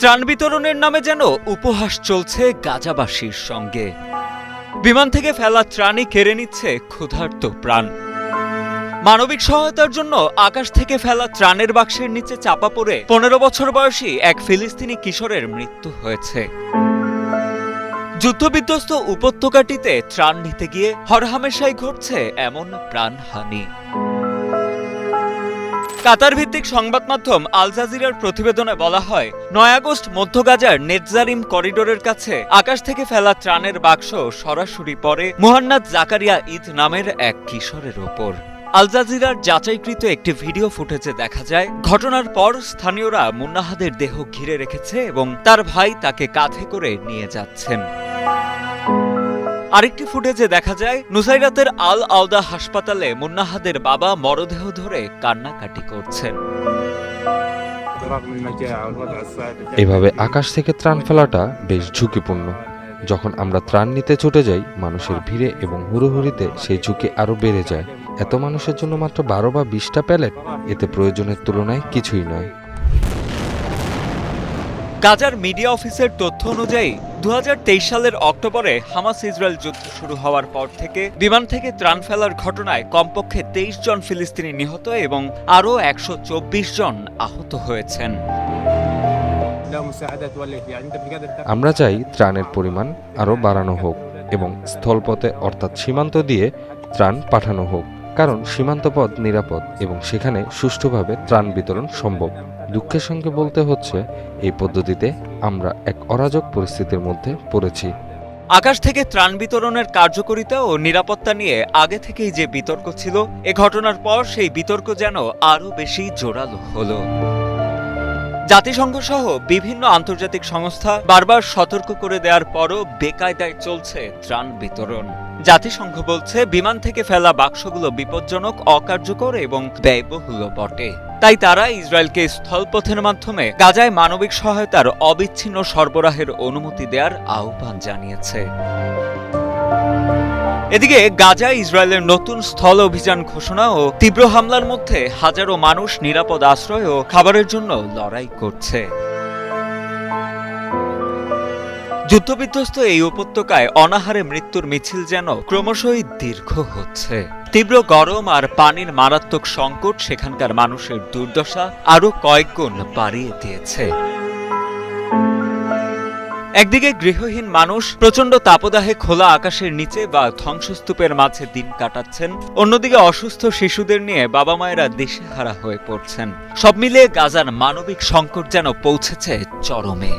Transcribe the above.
ত্রাণ বিতরণের নামে যেন উপহাস চলছে গাজাবাসীর সঙ্গে। বিমান থেকে ফেলা ত্রাণই কেড়ে নিচ্ছে ক্ষুধার্ত প্রাণ। মানবিক সহায়তার জন্য আকাশ থেকে ফেলা ত্রাণের বাক্সের নিচে চাপা পড়ে পনেরো বছর বয়সী এক ফিলিস্তিনি কিশোরের মৃত্যু হয়েছে। যুদ্ধবিধ্বস্ত উপত্যকাটিতে ত্রাণ নিতে গিয়ে হরহামেশাই ঘটছে এমন প্রাণহানি। কাতার ভিত্তিক সংবাদ মাধ্যম আল জাজিরার প্রতিবেদনে বলা হয়, নয় আগস্ট মধ্য গাজার নেটজারিম করিডোরের কাছে আকাশ থেকে ফেলা ত্রাণের বাক্স সরাসরি পড়ে মুহান্নাদ জাকারিয়া ঈদ নামের এক কিশোরের ওপর। আল জাজিরার যাচাইকৃত একটি ভিডিও ফুটেজে দেখা যায়, ঘটনার পর স্থানীয়রা মুন্নাহাদের দেহ ঘিরে রেখেছে এবং তার ভাই তাকে কাঁধে করে নিয়ে যাচ্ছেন। আরেকটি ফুটেজে দেখা যায় নুসাইরাতের আল আওদা হাসপাতালে মুন্নাহাদের বাবা মরদেহ ধরে কান্নাকাটি করছেন এভাবে আকাশ থেকে ত্রাণ ফেলাটা বেশ ঝুঁকিপূর্ণ। যখন আমরা ত্রাণ নিতে ছুটে যাই মানুষের ভিড়ে এবং হুড়োহুড়িতে সেই ঝুঁকি আরও বেড়ে যায়। এত মানুষের জন্য মাত্র বারো বা বিশটা প্যালেট এতে প্রয়োজনের তুলনায় কিছুই নয়। গাজার মিডিয়া অফিসের তথ্য অনুযায়ী দু হাজার তেইশ সালের অক্টোবরে হামাস ইসরায়েল যুদ্ধ শুরু হওয়ার পর থেকে বিমান থেকে ত্রাণ ফেলার ঘটনায় কমপক্ষে তেইশ জন ফিলিস্তিনি নিহত এবং আরও একশো চব্বিশ জন আহত হয়েছেন। আমরা চাই ত্রাণের পরিমাণ আরও বাড়ানো হোক এবং স্থলপথে অর্থাৎ সীমান্ত দিয়ে ত্রাণ পাঠানো হোক, কারণ সীমান্ত পথ নিরাপদ এবং সেখানে সুষ্ঠুভাবে ত্রাণ বিতরণ সম্ভব। দুঃখের সঙ্গে বলতে হচ্ছে, এই পদ্ধতিতে আমরা এক অরাজক পরিস্থিতির মধ্যে পড়েছি। আকাশ থেকে ত্রাণ বিতরণের কার্যকারিতা ও নিরাপত্তা নিয়ে আগে থেকেই যে বিতর্ক ছিল, এ ঘটনার পর সেই বিতর্ক যেন আরও বেশি জোরালো হলো। জাতিসংঘ সহ বিভিন্ন আন্তর্জাতিক সংস্থা বারবার সতর্ক করে দেওয়ার পরও বেকায়দায় চলছে ত্রাণ বিতরণ। জাতিসংঘ বলছে, বিমান থেকে ফেলা বাক্সগুলো বিপজ্জনক, অকার্যকর এবং ব্যয়বহুল বটে। তাই তারা ইসরায়েলকে স্থলপথের মাধ্যমে গাজায় মানবিক সহায়তার অবিচ্ছিন্ন সরবরাহের অনুমতি দেওয়ার আহ্বান জানিয়েছে। এদিকে গাজা ইসরায়েলের নতুন স্থল অভিযান ঘোষণা ও তীব্র হামলার মধ্যে হাজারো মানুষ নিরাপদ আশ্রয় ও খাবারের জন্য লড়াই করছে। যুদ্ধবিধ্বস্ত এই উপত্যকায় অনাহারে মৃত্যুর মিছিল যেন ক্রমশই দীর্ঘ হচ্ছে। তীব্র গরম আর পানির মারাত্মক সংকট সেখানকার মানুষের দুর্দশা আরও কয়েকগুণ বাড়িয়ে দিয়েছে। একদিকে গৃহহীন মানুষ প্রচণ্ড তাপদাহে খোলা আকাশের নিচে বা ধ্বংসস্তূপের মাঝে দিন কাটাচ্ছেন, অন্যদিকে অসুস্থ শিশুদের নিয়ে বাবা মায়েরা দিশেহারা হয়ে পড়ছেন। সব মিলিয়ে গাজার মানবিক সংকট যেন পৌঁছেছে চরমে।